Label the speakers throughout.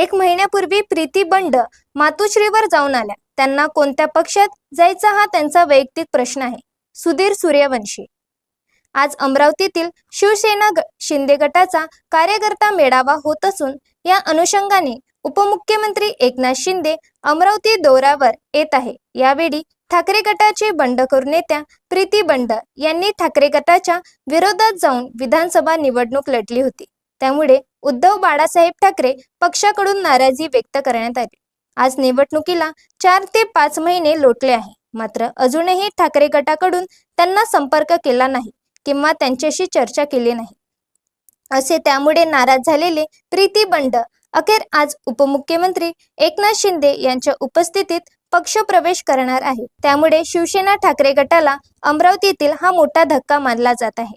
Speaker 1: एक महिन्यापूर्वी प्रीती बंड मातोश्रीवर जाऊन आल्या. त्यांना कोणत्या पक्षात जायचा हा त्यांचा वैयक्तिक प्रश्न आहे. सुधीर सूर्यवंशी. आज अमरावतीतील शिवसेना शिंदे गटाचा कार्यकर्ता मेळावा होत असून या अनुषंगाने उपमुख्यमंत्री एकनाथ शिंदे अमरावती दौऱ्यावर येत आहे. यावेळी ठाकरे गटाचे बंडखोर नेत्या प्रीती बंड यांनी ठाकरे गटाच्या विरोधात जाऊन विधानसभा निवडणूक लढली होती. त्यामुळे उद्धव बाळासाहेब ठाकरे पक्षाकडून नाराजी व्यक्त करण्यात आली. आज निवडणुकीला चार ते पाच महिने लोटले आहे. मात्र अजूनही ठाकरे गटाकडून त्यांना संपर्क केला नाही किंवा त्यांच्याशी चर्चा केली नाही. असे त्यामुळे नाराज झालेले प्रीती बंड अखेर आज उपमुख्यमंत्री एकनाथ शिंदे यांच्या उपस्थितीत पक्ष प्रवेश करणार आहे. त्यामुळे शिवसेना ठाकरे गटाला अमरावतीतील हा मोठा धक्का मानला जात आहे.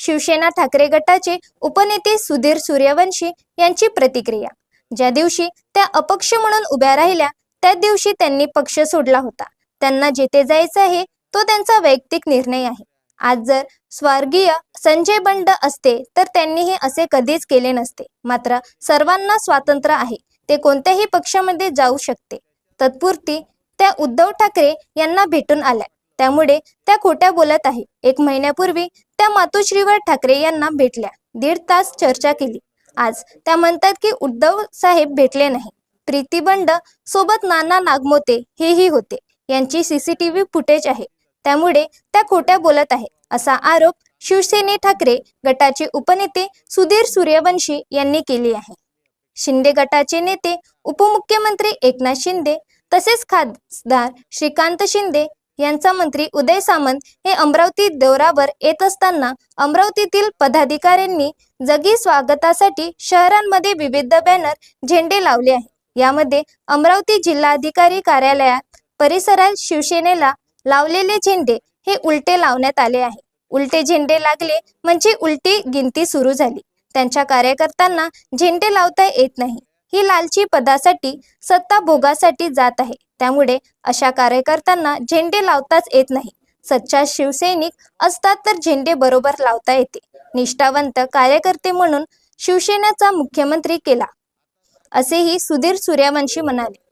Speaker 1: शिवसेना ठाकरे गटाचे उपनेते सुधीर सूर्यवंशी यांची प्रतिक्रिया. ज्या दिवशी त्या अपक्ष म्हणून उभ्या राहिल्या त्या दिवशी त्यांनी पक्ष सोडला होता. त्यांना जेथे जायचं आहे तो त्यांचा वैयक्तिक निर्णय आहे. आज जर स्वर्गीय संजय बंड असते तर त्यांनीही असे कधीच केले नसते. मात्र सर्वांना स्वातंत्र्य आहे. ते कोणत्याही पक्षामध्ये जाऊ शकते. तत्पुरती त्या उद्धव ठाकरे यांना भेटून आल्या. त्यामुळे त्या खोट्या बोलत आहे. एक महिन्यापूर्वी त्या मातोश्रीवर ठाकरे यांना भेटल्या. दीड तास चर्चा केली. आज त्या म्हणतात की उद्धव साहेब भेटले नाही. प्रीती बंड सोबत नाना नागमोते हेही होते. यांची सीसीटीव्ही फुटेज आहे. त्यामुळे त्या खोट्या बोलत आहे असा आरोप शिवसेने ठाकरे गटाचे उपनेते सुधीर सूर्यवंशी यांनी केली आहे. शिंदे गटाचे नेते उपमुख्यमंत्री एकनाथ शिंदे तसेच खासदार श्रीकांत शिंदे यांचा मंत्री उदय सामंत हे अमरावती दौऱ्यावर येत असताना अमरावतीतील पदाधिकाऱ्यांनी जगी स्वागतासाठी शहरांमध्ये विविध बॅनर झेंडे लावले आहे यामध्ये अमरावती जिल्हाधिकारी कार्यालयात परिसरात शिवसेनेला लावलेले झेंडे हे उलटे लावण्यात आले आहे. उलटे झेंडे लागले म्हणजे उलटी गिनती सुरू झाली. त्यांच्या कार्यकर्त्यांना झेंडे लावता येत नाही. ही लालची पदासाठी सत्ता भोगासाठी जात आहे. त्यामुळे अशा कार्यकर्त्यांना झेंडे लावताच येत नाही. सच्चा शिवसैनिक असतात तर झेंडे बरोबर लावता येते. निष्ठावंत कार्यकर्ते म्हणून शिवसेनेचा मुख्यमंत्री केला. असेही सुधीर सूर्यवंशी म्हणाले.